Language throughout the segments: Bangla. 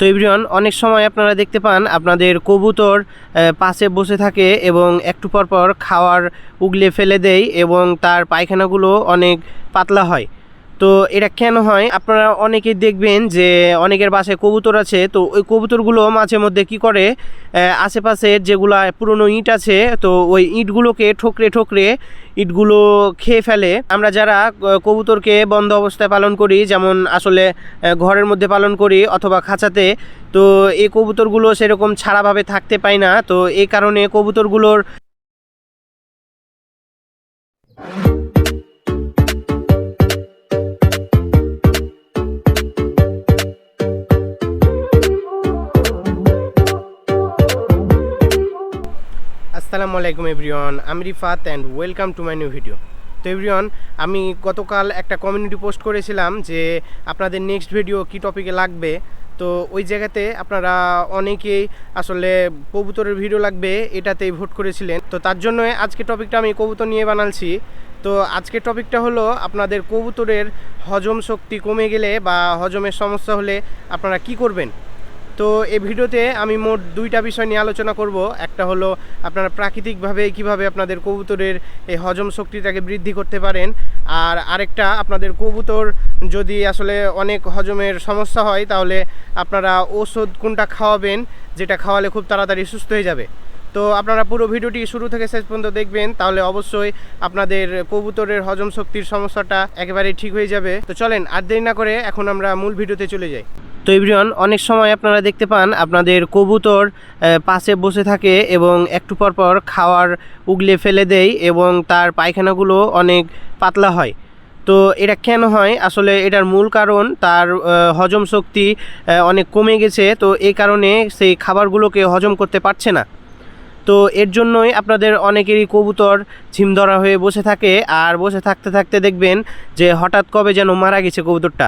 তো এভরিওয়ান, অনেক সময় আপনারা দেখতে পান আপনাদের কবুতর পাশে বসে থাকে এবং একটু পর পর খাওয়ার উগলে ফেলে দেয় এবং তার পায়খানাগুলো অনেক পাতলা হয়। তো এটা কেন হয়? আপনারা অনেকেই দেখবেন যে অনেকের বাসায় কবুতর আছে, তো ওই কবুতরগুলো মাঝে মধ্যে কি করে? আশেপাশের যেগুলা পুরনো ইট আছে, তো ওই ইটগুলোকে ঠোকরে ঠোকরে ইটগুলো খেয়ে ফেলে। আমরা যারা কবুতরকে বন্ধ অবস্থায় পালন করি, যেমন আসলে ঘরের মধ্যে পালন করি অথবা খাঁচাতে, তো এই কবুতরগুলো সেরকম ছাড়াভাবে থাকতে পায় না। তো এই কারণে কবুতরগুলোর আসসালামু আলাইকুম এভরিওয়ান, আমি Rifat and welcome to my new video তো এভরিওয়ান, আমি গতকাল একটা কমিউনিটি পোস্ট করেছিলাম যে আপনাদের নেক্সট ভিডিও কী টপিকে লাগবে। তো ওই জায়গাতে আপনারা অনেকেই আসলে কবুতরের ভিডিও লাগবে, এটাতেই ভোট করেছিলেন। তো তার জন্য আজকে টপিকটা আমি কবুতর নিয়ে বানালছি। তো আজকের টপিকটা হলো আপনাদের কবুতরের হজম শক্তি কমে গেলে বা হজমের সমস্যা হলে আপনারা কি করবেন? তো এই ভিডিওতে আমি মোট দুইটা বিষয় নিয়ে আলোচনা করব। একটা হলো আপনারা প্রাকৃতিকভাবে কীভাবে আপনাদের কবুতরের এই হজম শক্তিটাকে বৃদ্ধি করতে পারেন, আর আরেকটা আপনাদের কবুতর যদি আসলে অনেক হজমের সমস্যা হয়, তাহলে আপনারা ওষুধ কোনটা খাওয়াবেন, যেটা খাওয়ালে খুব তাড়াতাড়ি সুস্থ হয়ে যাবে। তো আপনারা পুরো ভিডিওটি শুরু থেকে শেষ পর্যন্ত দেখবেন, তাহলে অবশ্যই আপনাদের কবুতরের হজম শক্তির সমস্যাটা একেবারেই ঠিক হয়ে যাবে। তো চলেন, আর দেরি না করে এখন আমরা মূল ভিডিওতে চলে যাই। তো এভরিওয়ান, অনেক সময় আপনারা দেখতে পান, আপনাদের কবুতর পাশে বসে থাকে এবং একটু পর পর খাওয়ার উগলে ফেলে দেয় এবং তার পায়খানাগুলো অনেক পাতলা হয়। তো এটা কেন হয়? আসলে এটার মূল কারণ তার হজম শক্তি অনেক কমে গেছে। তো এই কারণে সেই খাবারগুলোকে হজম করতে পারছে না। তো এর জন্যই আপনাদের অনেকেরই কবুতর ঝিম ধরা হয়ে বসে থাকে। আর বসে থাকতে থাকতে দেখবেন যে হঠাৎ কবে যেন মারা গেছে কবুতরটা।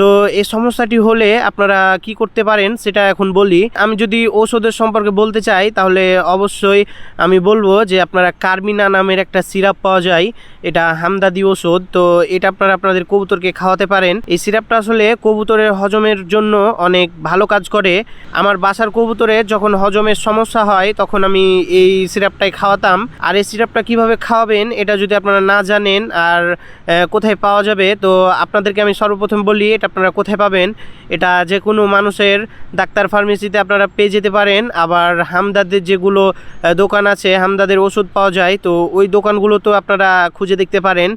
তো এই সমস্যাটি হলে আপনারা কি করতে পারেন সেটা এখন বলি। আমি যদি ঔষধের সম্পর্কে বলতে চাই, তাহলে অবশ্যই আমি বলব যে আপনারা কার্মিনা নামের একটা সিরাপ পাওয়া যায়। এটা হামদাদি ওষুধ তো এটা আপনারা আপনাদের কবুতরকে খাওয়াতে পারেন। এই সিরাপটা আসলে কবুতরের হজমের জন্য অনেক ভালো কাজ করে। আমার বাসার কবুতরের যখন হজমের সমস্যা হয়, তখন আমি এই সিরাপটাই খাওয়াতাম। আর এই সিরাপটা কীভাবে খাওয়াবেন, এটা যদি আপনারা না জানেন, আর কোথায় পাওয়া যাবে, তো আপনাদেরকে আমি সর্বপ্রথম বলি, এটা আপনারা কোথায় পাবেন, এটা যে কোনো মানুষের ডাক্তার ফার্মেসিতে আপনারা পেয়ে যেতে পারেন। আবার হামদাদের যেগুলো দোকান আছে, হামদাদের ওষুধ পাওয়া যায়, তো ওই দোকানগুলো তো আপনারা খুঁজে দেখতে পারেন।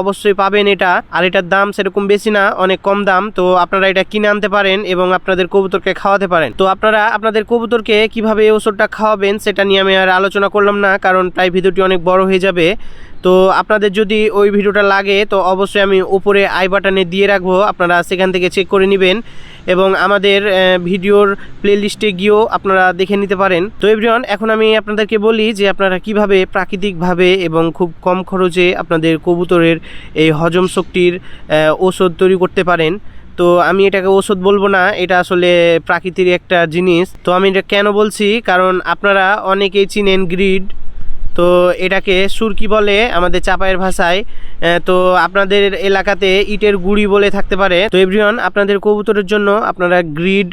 অবশ্যই পাবেন এটা। আর এটার দাম সেরকম বেশি না, অনেক কম দাম, তো আপনারা এটা কিনে আনতে পারেন এবং আপনাদের কবুতরকে খাওয়াতে পারেন। তো আপনারা আপনাদের কবুতরকে কীভাবে এই ওষুধটা খাওয়াবেন, সেটা নিয়ে আমি আর আলোচনা করলাম না, কারণ প্রায় ভিডিওটি অনেক বড় হয়ে যাবে। তো আপনাদের যদি ওই ভিডিওটা লাগে, তো অবশ্যই আমি উপরে আই বাটনে দিয়ে রাখব, আপনারা সেখান থেকে চেক করে নেবেন। এবং আমাদের ভিডিওর প্লেলিস্টে গিয়েও আপনারা দেখে নিতে পারেন। তো এভরিওয়ান এখন আমি আপনাদেরকে বলি যে আপনারা কীভাবে প্রাকৃতিকভাবে এবং খুব কম খরচে আপনাদের কবুতরের এই হজম শক্তির ওষুধ তৈরি করতে পারেন। তো আমি এটাকে ওষুধ বলব না, এটা আসলে প্রাকৃতিক একটা জিনিস। তো আমি এটা কেন বলছি? কারণ আপনারা অনেকেই চিনেন গ্রিড তো এটাকে সুরকি বলে আমাদের চাপায়ের ভাষায়। তো আপনাদের এলাকাতে ইটের গুড়ি বলে থাকতে পারে। তো এভরিওয়ান আপনাদের কবুতরের জন্য আপনারা গ্রিড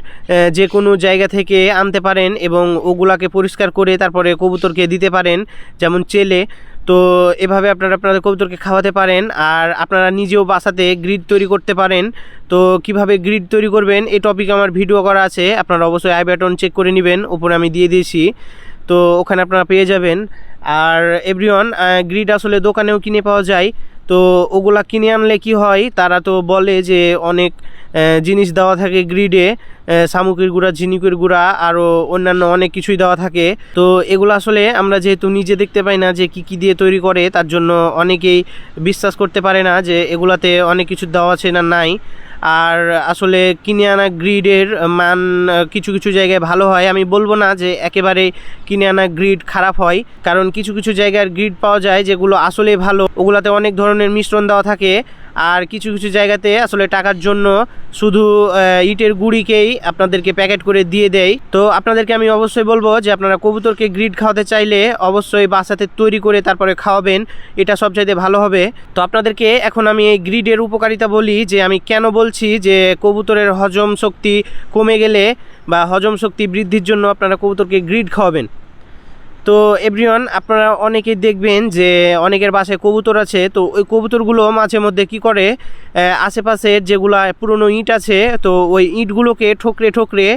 যে কোনো জায়গা থেকে আনতে পারেন এবং ওগুলাকে পরিষ্কার করে তারপরে কবুতরকে দিতে পারেন, যেমন চেলে। তো এভাবে আপনারা আপনাদের কবুতরকে খাওয়াতে পারেন আর আপনারা নিজেও বাসাতে গ্রিড তৈরি করতে পারেন। তো কীভাবে গ্রিড তৈরি করবেন এই টপিক আমার ভিডিও করা আছে। আপনারা অবশ্যই আই ব্যাটন চেক করে নেবেন ওপরে আমি দিয়ে দিয়েছি। তো ওখানে আপনারা পেয়ে যাবেন। আর এভরিওয়ান গ্রিড আসলে দোকানেও কিনে পাওয়া যায়। তো ওগুলা কিনে আনলে কি হয়, তারা তো বলে যে অনেক জিনিস দেওয়া থাকে গ্রিডে শামুকের গুঁড়া, ঝিনুকের গুঁড়া আরও অন্যান্য অনেক কিছুই দেওয়া থাকে। তো এগুলো আসলে আমরা যেহেতু নিজে দেখতে পাই না যে কি কি দিয়ে তৈরি করে, তার জন্য অনেকেই বিশ্বাস করতে পারে না যে এগুলাতে অনেক কিছু দেওয়া আছে না নাই। আর আসলে কিনে আনা গ্রিডের মান কিছু কিছু জায়গায় ভালো হয়। আমি বলব না যে একেবারে কিনে আনা গ্রিড খারাপ হয়, কারণ কিছু কিছু জায়গার গ্রিড পাওয়া যায় যেগুলো আসলে ভালো। ওগুলাতে অনেক ধরনের মিশ্রণ দেওয়া থাকে। আর কিছু কিছু জায়গাতে আসলে টাকার জন্য শুধু ইটের গুঁড়িকেই আপনাদেরকে প্যাকেট করে দিয়ে দেয়। তো আপনাদেরকে আমি অবশ্যই বলব যে আপনারা কবুতরকে গ্রিড খাওয়াতে চাইলে অবশ্যই বাসাতে তৈরি করে তারপরে খাওয়াবেন। এটা সবচাইতে ভালো হবে। তো আপনাদেরকে এখন আমি এই গ্রিডের উপকারিতা বলি যে আমি কেন বলছি যে কবুতরের হজম শক্তি কমে গেলে বা হজম শক্তি বৃদ্ধির জন্য আপনারা কবুতরকে গ্রিড খাওয়াবেন। তো এভরিওয়ান আপনারা অনেকেই দেখবেন যে অনেকের বাসায় কবুতর আছে তো ওই কবুতরগুলো মাঝে মধ্যে কি করে? আহ, আশেপাশের যেগুলো পুরনো ইট আছে তো ওই ইটগুলোকে ঠোকরে ঠোকরে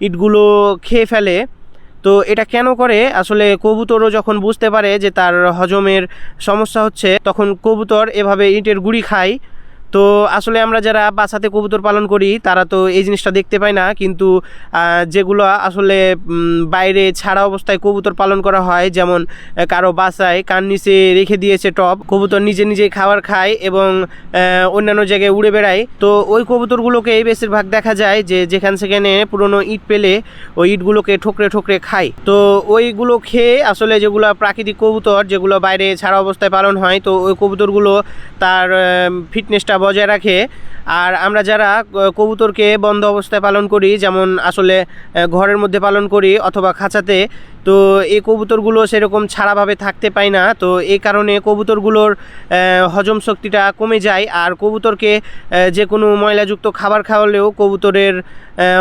ইটগুলো খেয়ে ফেলে। তো এটা কেন করে? আসলে কবুতরও যখন বুঝতে পারে যে তার হজমের সমস্যা হচ্ছে তখন কবুতর এভাবে ইটের গুড়ি খায়। তো আসলে আমরা যারা বাসাতে কবুতর পালন করি, তারা তো এই জিনিসটা দেখতে পায় না। কিন্তু যেগুলো আসলে বাইরে ছাড়া অবস্থায় কবুতর পালন করা হয়, যেমন কারও বাসায় কান নিচে রেখে দিয়েছে টপ, কবুতর নিজে নিজে খাবার খায় এবং অন্যান্য জায়গায় উড়ে বেড়ায়। তো ওই কবুতরগুলোকেই বেশিরভাগ দেখা যায় যে, যেখান সেখানে পুরনো ইট পেলে ওই ইটগুলোকে ঠোকরে ঠোকরে খায়। তো ওইগুলো খেয়ে আসলে যেগুলো প্রাকৃতিক কবুতর, যেগুলো বাইরে ছাড়া অবস্থায় পালন হয়, তো ওই কবুতরগুলো তার ফিটনেসটা বজায় রাখে। আর আমরা যারা কবুতরকে বন্ধ অবস্থায় পালন করি, যেমন আসলে ঘরের মধ্যে পালন করি অথবা খাঁচাতে, তো এই কবুতরগুলো সেরকম ছাড়াভাবে থাকতে পায় না। তো এই কারণে কবুতরগুলোর হজম শক্তিটা কমে যায়। আর কবুতরকে যে কোনো ময়লাযুক্ত খাবার খাওয়ালেও কবুতরের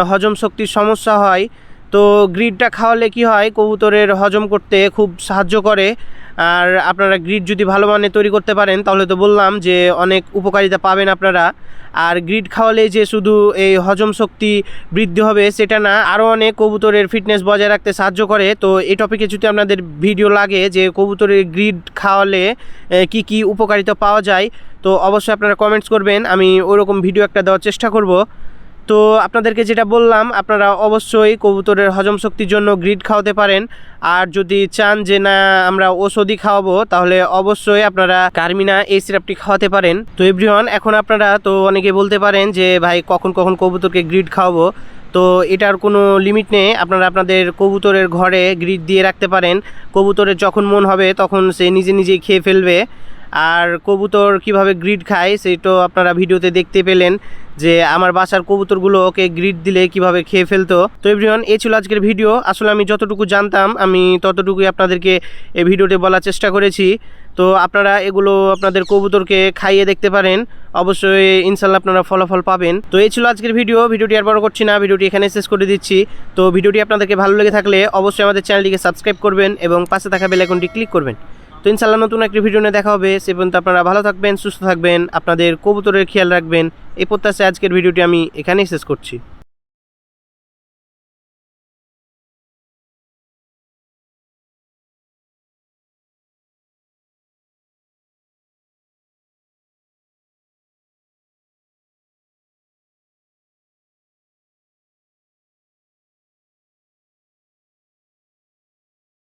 হজম শক্তির সমস্যা হয়। তো গ্রিডটা খাওয়ালে কি হয়? কবুতরের হজম করতে খুব সাহায্য করে। আর আপনারা গ্রিড যদি ভালো মানে তৈরি করতে পারেন, তাহলে তো বললাম যে অনেক উপকারিতা পাবেন আপনারা। আর গ্রিড খাওয়ালে যে শুধু এই হজম শক্তি বৃদ্ধি হবে, সেটা না, আরও অনেক কবুতরের ফিটনেস বজায় রাখতে সাহায্য করে। তো এই টপিকে যদি আপনাদের ভিডিও লাগে যে কবুতরের গ্রিড খাওয়ালে কি কি উপকারিতা পাওয়া যায়, তো অবশ্যই আপনারা কমেন্টস করবেন। আমি ওরকম ভিডিও একটা দেওয়ার চেষ্টা করব। তো আপনাদেরকে যেটা বললাম, আপনারা অবশ্যই কবুতরের হজম শক্তির জন্য গ্রিড খাওয়াতে পারেন। আর যদি চান যে না, আমরা ওষুধই খাওয়াবো, তাহলে অবশ্যই আপনারা কার্মিনা এই সিরাপটি খাওয়াতে পারেন। তো এভরিওয়ান, এখন আপনারা তো অনেকে বলতে পারেন যে, ভাই, কখন কখন কবুতরকে গ্রিড খাওয়াবো? তো এটার কোনো লিমিট নেই। আপনারা আপনাদের কবুতরের ঘরে গ্রিড দিয়ে রাখতে পারেন। কবুতরের যখন মন হবে, তখন সে নিজে নিজেই খেয়ে ফেলবে। আর কবুতর কীভাবে গ্রিড খায়, সেটা আপনারা ভিডিওতে দেখতে পেলেন যে আমার বাসার কবুতরগুলো ওকে গ্রিড দিলে কীভাবে খেয়ে ফেলতো। তো এভরিওয়ান এই ছিল আজকের ভিডিও আসলে আমি যতটুকু জানতাম, আমি ততটুকুই আপনাদেরকে এই ভিডিওতে বলার চেষ্টা করেছি। তো আপনারা এগুলো আপনাদের কবুতরকে খাইয়ে দেখতে পারেন। অবশ্যই ইনশাল্লাহ আপনারা ফলাফল পাবেন। তো এই ছিল আজকের ভিডিও ভিডিওটি আর বড় করছি না, ভিডিওটি এখানে শেষ করে দিচ্ছি। তো ভিডিওটি আপনাদেরকে ভালো লেগে থাকলে অবশ্যই আমাদের চ্যানেলটিকে সাবস্ক্রাইব করবেন এবং পাশে থাকা বেল আইকনটি ক্লিক করবেন। তো ইনশাল্লাহ নতুন একটি ভিডিও নিয়ে দেখা হবে। সে পর্যন্ত আপনারা ভালো থাকবেন, সুস্থ থাকবেন, আপনাদের কবুতরের খেয়াল রাখবেন। এই প্রত্যাশায় আজকের ভিডিওটি আমি এখানেই শেষ করছি।